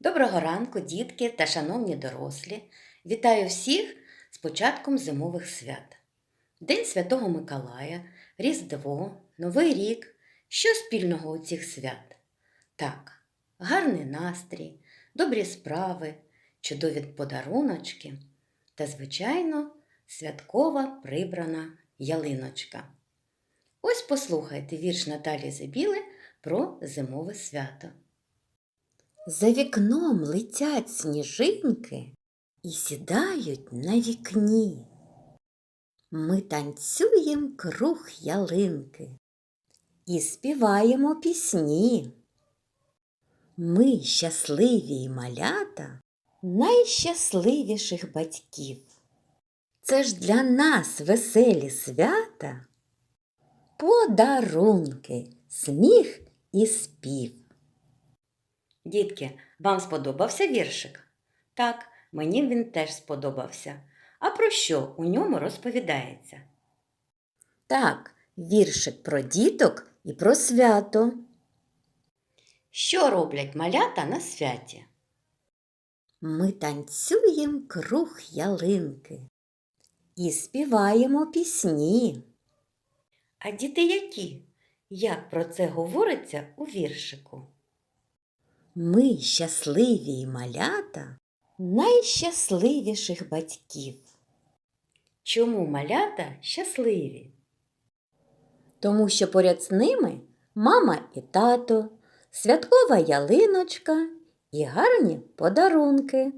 Доброго ранку, дітки та шановні дорослі. Вітаю всіх з початком зимових свят. День Святого Миколая, Різдво, Новий рік. Що спільного у цих свят? Так, гарний настрій, добрі справи, чудові подаруночки та, звичайно, святкова прибрана ялиночка. Ось послухайте вірш Наталі Зебіли про зимове свято. За вікном летять сніжинки і сідають на вікні. Ми танцюємо круг ялинки і співаємо пісні. Ми щасливі малята найщасливіших батьків. Це ж для нас веселі свята, подарунки, сміх і спів. Дітки, вам сподобався віршик? Так, мені він теж сподобався. А про що у ньому розповідається? Так, віршик про діток і про свято. Що роблять малята на святі? Ми танцюємо круг ялинки і співаємо пісні. А діти які? Як про це говориться у віршику? Ми щасливі малята найщасливіших батьків. Чому малята щасливі? Тому що поряд з ними мама і тато, святкова ялиночка і гарні подарунки.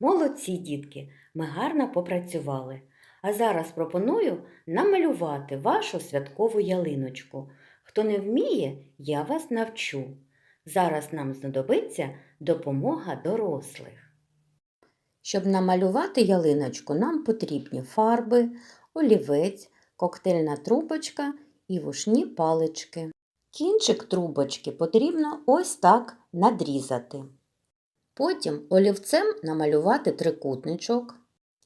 Молодці, дітки, ми гарно попрацювали. А зараз пропоную намалювати вашу святкову ялиночку. Хто не вміє, я вас навчу. Зараз нам знадобиться допомога дорослих. Щоб намалювати ялиночку, нам потрібні фарби, олівець, коктейльна трубочка і вушні палички. Кінчик трубочки потрібно ось так надрізати. Потім олівцем намалювати трикутничок,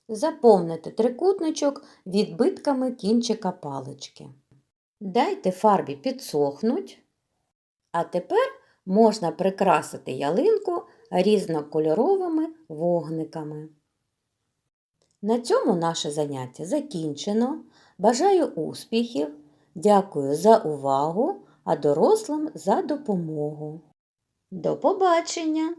заповнити трикутничок відбитками кінчика палички. Дайте фарбі підсохнуть. А тепер можна прикрасити ялинку різнокольоровими вогниками. На цьому наше заняття закінчено. Бажаю успіхів. Дякую за увагу, а дорослим за допомогу. До побачення!